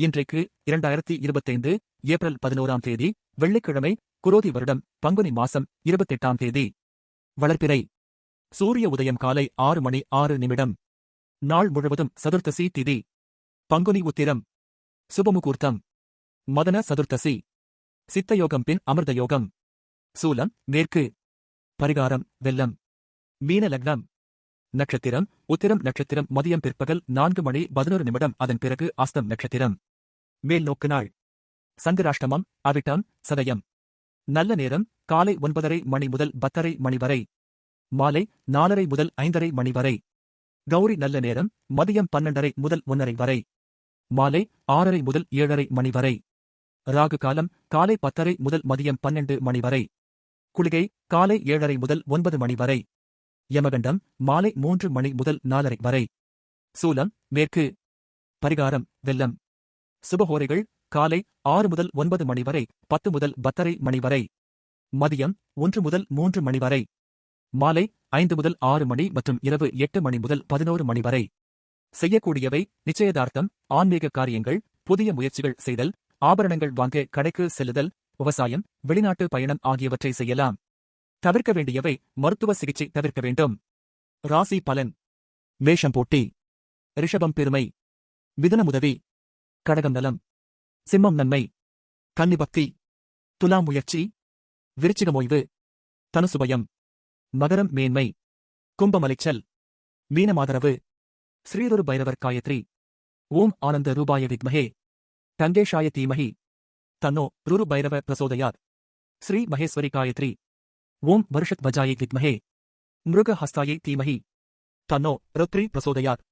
இன்றைக்கு இரண்டாயிரத்தி இருபத்தைந்து ஏப்ரல் பதினோராம் தேதி வெள்ளிக்கிழமை குரோதி வருடம் பங்குனி மாசம் இருபத்தெட்டாம் தேதி. வளர்ப்பிறை சூரிய உதயம் காலை ஆறு மணி ஆறு நிமிடம். நாள் முழுவதும் சதுர்த்தசி திதி. பங்குனி உத்திரம். சுபமுகூர்த்தம். மதன சதுர்த்தசி. சித்தயோகம் பின் அமிர்த யோகம். சூலம் மேற்கு பரிகாரம் வெல்லம் மீன லக்னம். நட்சத்திரம் உத்திரம் நட்சத்திரம் மதியம் பிற்பகல் நான்கு மணி பதினொரு நிமிடம் அதன் பிறகு அஸ்தம் நட்சத்திரம். மேல் நோக்கு நாள். சங்கராஷ்டமம் அவிட்டம் சதயம். நல்ல நேரம் காலை ஒன்பதரை மணி முதல் பத்தரை மணி வரை. மாலை நாலரை முதல் ஐந்தரை மணி வரை. கௌரி நல்ல நேரம் மதியம் பன்னெண்டரை முதல் ஒன்னரை வரை. மாலை ஆறரை முதல் ஏழரை மணி வரை. ராகு காலம் காலை பத்தரை முதல் மதியம் பன்னெண்டு மணி வரை. குளிகை காலை ஏழரை முதல் ஒன்பது மணி வரை. யமகண்டம் மாலை மூன்று மணி முதல் நாலரை வரை. சூலம் மேற்கு. பரிகாரம் வெல்லம். சுபஹோரைகள் காலை ஆறு முதல் ஒன்பது மணி வரை பத்து முதல் பத்தரை மணி வரை மதியம் ஒன்று முதல் மூன்று மணி வரை மாலை ஐந்து முதல் ஆறு மணி மற்றும் இரவு எட்டு மணி முதல் பதினோரு மணி வரை. செய்யக்கூடியவை நிச்சயதார்த்தம் ஆன்மீக காரியங்கள் புதிய முயற்சிகள் செய்தல் ஆபரணங்கள் வாங்க கடைக்கு செல்லுதல் விவசாயம் வெளிநாட்டு பயணம் ஆகியவற்றை செய்யலாம். தவிர்க்க வேண்டியவை மருத்துவ சிகிச்சை தவிர்க்க வேண்டும். ராசி பலன். மேஷம் போட்டி. ரிஷபம் பெருமை. மிதுனம் உதவி. கடகம் நலம் சிம்மம் நன்மை கன்னிபக்தி துலாம் முயற்சி விருச்சிகம் ஓய்வு தனுசுபயம் மகரம் மேன்மை கும்பமலைச்சல் மீனமாதரவு ஸ்ரீருரு பைரவர் காயத்ரி ஓம் ஆனந்த ரூபாய வித்மஹே தண்டேஷாய தீமஹி தன்னோ ருரு பைரவ பிரசோதயாத் ஸ்ரீ மகேஸ்வரி காயத்ரி ஓம் வருஷத் வஜாயை வித்மஹே மிருகஹஸ்தாயை தீமஹி தன்னோ ருத்ரி பிரசோதயாத்.